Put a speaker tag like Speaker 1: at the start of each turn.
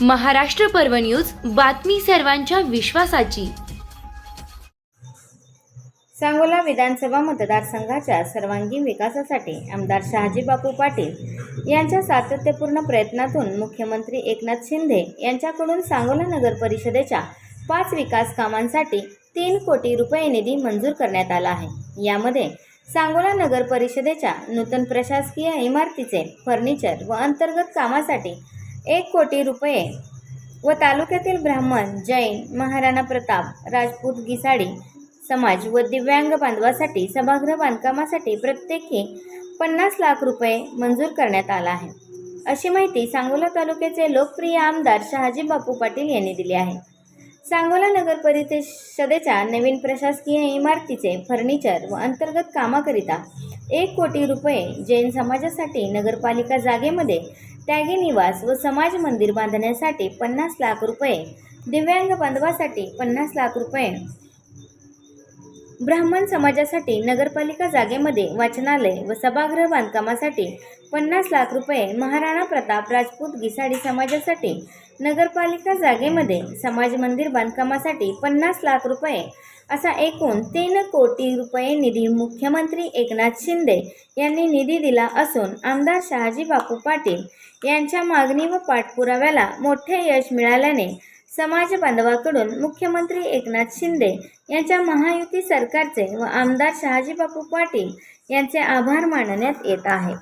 Speaker 1: महाराष्ट्र पर्व न्यूज बातमी सर्वांच्या विश्वासाची.
Speaker 2: सांगोला विधानसभा मतदारसंघाच्या सर्वांगीण विकासासाठी आमदार शहाजी बापू पाटील यांच्या सातत्यपूर्ण प्रयत्नातून मुख्यमंत्री एकनाथ शिंदे यांच्याकडून सांगोला नगर परिषदेच्या पाच विकास कामांसाठी तीन कोटी रुपये निधी मंजूर करण्यात आला आहे. यामध्ये सांगोला नगर परिषदेच्या नूतन प्रशासकीय इमारतीचे फर्निचर व अंतर्गत कामासाठी एक कोटी रुपये. व तालुक्यातील ब्राह्मण जैन महाराणा प्रताप राजपूत गिसाडी समाज व दिव्यांग बांधवासाठी सभागृह बांधकामासाठी प्रत्येकी पन्नास लाख रुपये मंजूर करण्यात आला आहे. अशी माहिती सांगोला तालुक्याचे लोकप्रिय आमदार शहाजी बापू पाटील यांनी दिली आहे. सांगोला नगर परिषदेच्या नवीन प्रशासकीय इमारतीचे फर्निचर व अंतर्गत कामाकरिता एक कोटी रुपये जैन समाजासाठी नगरपालिका जागेमध्ये त्यागी निवास व समाज मंदिर बांधण्यासाठी पन्नास लाख रुपये. दिव्यांग बांधवासाठी पन्नास लाख रुपये. ब्राह्मण समाजासाठी नगरपालिका जागेमध्ये वाचनालय व सभागृह बांधकामासाठी पन्नास लाख रुपये. महाराणा प्रताप राजपूत गिसाडी समाजासाठी नगरपालिका जागेमध्ये समाज मंदिर बांधकामासाठी पन्नास लाख रुपये. असा एकूण तीन कोटी रुपये निधी मुख्यमंत्री एकनाथ शिंदे यांनी निधी दिला असून आमदार शहाजी बापू पाटील यांच्या मागणी व पाठपुराव्याला मोठे यश मिळाल्याने समाज बांधवाकडून मुख्यमंत्री एकनाथ शिंदे यांच्या महायुती सरकारचे व आमदार शहाजी बापू पाटील यांचे आभार मानण्यात येत आहे.